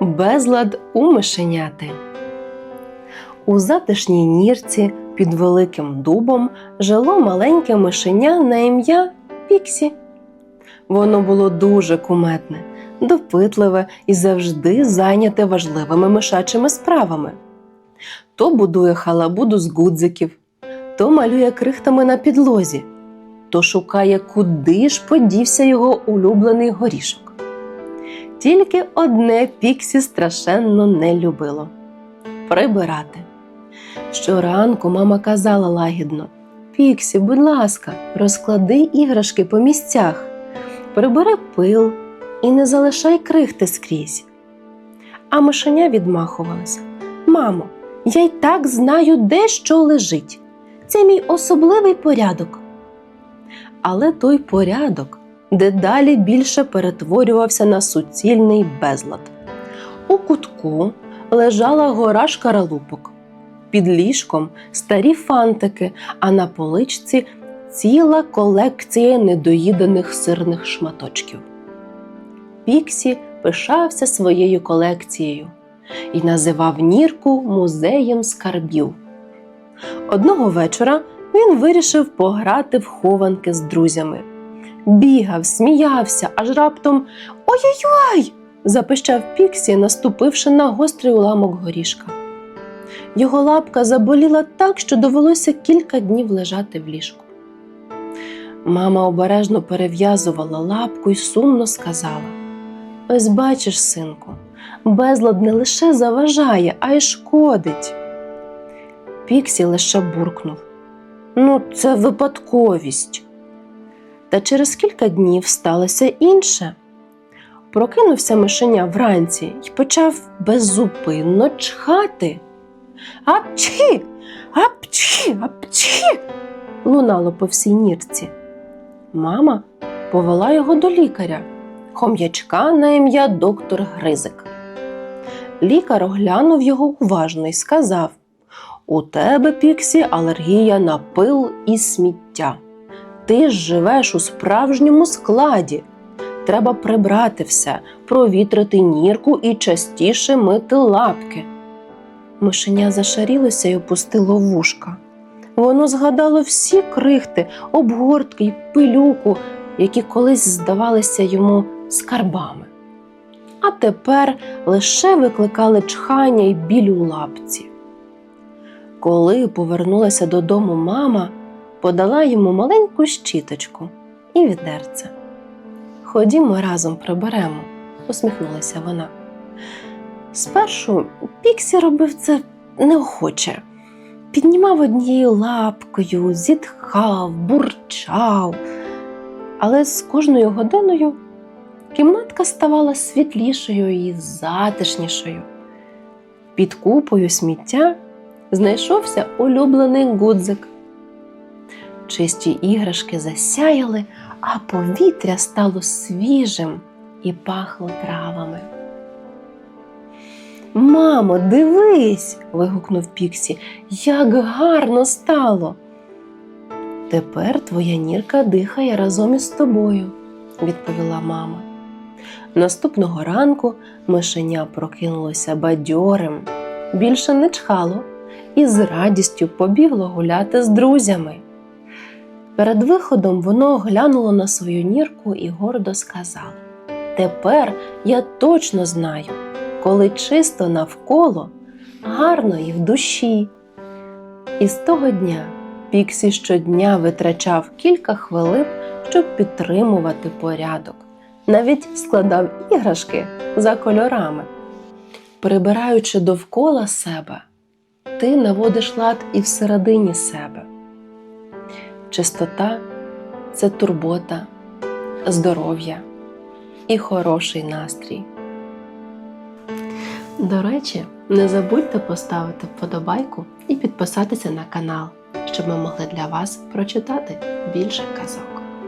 Безлад у мишеняти. У затишній нірці під великим дубом жило маленьке мишеня на ім'я Піксі. Воно було дуже куметне, допитливе і завжди зайняте важливими мишачими справами. То будує халабуду з гудзиків, то малює крихтами на підлозі, то шукає, куди ж подівся його улюблений горішок. Тільки одне Піксі страшенно не любило прибирати. Щоранку мама казала лагідно: Піксі, будь ласка, розклади іграшки по місцях, прибери пил і не залишай крихти скрізь. А мишеня відмахувалася: Мамо, я й так знаю, де що лежить. Це мій особливий порядок. Але той порядок дедалі більше перетворювався на суцільний безлад. У кутку лежала гора шкаралупок, під ліжком старі фантики, а на поличці ціла колекція недоїдених сирних шматочків. Піксі пишався своєю колекцією і називав нірку музеєм скарбів. Одного вечора він вирішив пограти в хованки з друзями. Бігав, сміявся, аж раптом Ой-ой-ой! запищав Піксі, наступивши на гострий уламок горішка. Його лапка заболіла так, що довелося кілька днів лежати в ліжку. Мама обережно перев'язувала лапку і сумно сказала: Ось бачиш, синку, безлад не лише заважає, а й шкодить. Піксі лише буркнув. Ну, це випадковість. Та через кілька днів сталося інше. Прокинувся мишеня вранці і почав беззупинно чхати. Апчхі, апчхі, апчхі. лунало по всій нірці. Мама повела його до лікаря, хом'ячка на ім'я доктор Гризик. Лікар оглянув його уважно і сказав: У тебе, Піксі, алергія на пил і сміття. Ти ж живеш у справжньому складі. Треба прибрати все, провітрити нірку і частіше мити лапки. Мишеня зашарілося й опустило вушка. Воно згадало всі крихти, обгортки й пилюку, які колись здавалися йому скарбами. А тепер лише викликали чхання й біль у лапці. Коли повернулася додому мама, подала йому маленьку щіточку і відерце. Ходімо разом приберемо, усміхнулася вона. Спершу Піксі робив це неохоче. Піднімав однією лапкою, зітхав, бурчав. Але з кожною годиною кімнатка ставала світлішою і затишнішою. Під купою сміття знайшовся улюблений гудзик. Чисті іграшки засяяли, а повітря стало свіжим і пахло травами. Мамо, дивись. вигукнув Піксі, як гарно стало. Тепер твоя нірка дихає разом із тобою, відповіла мама. Наступного ранку мишеня прокинулося бадьорим, більше не чхало і з радістю побігло гуляти з друзями. Перед виходом воно оглянуло на свою нірку і гордо сказало: Тепер я точно знаю, коли чисто навколо, гарно і в душі. І з того дня Піксі щодня витрачав кілька хвилин, щоб підтримувати порядок, навіть складав іграшки за кольорами. Прибираючи довкола себе, ти наводиш лад і всередині себе. Чистота це турбота, здоров'я і хороший настрій. До речі, не забудьте поставити вподобайку і підписатися на канал, щоб ми могли для вас прочитати більше казок.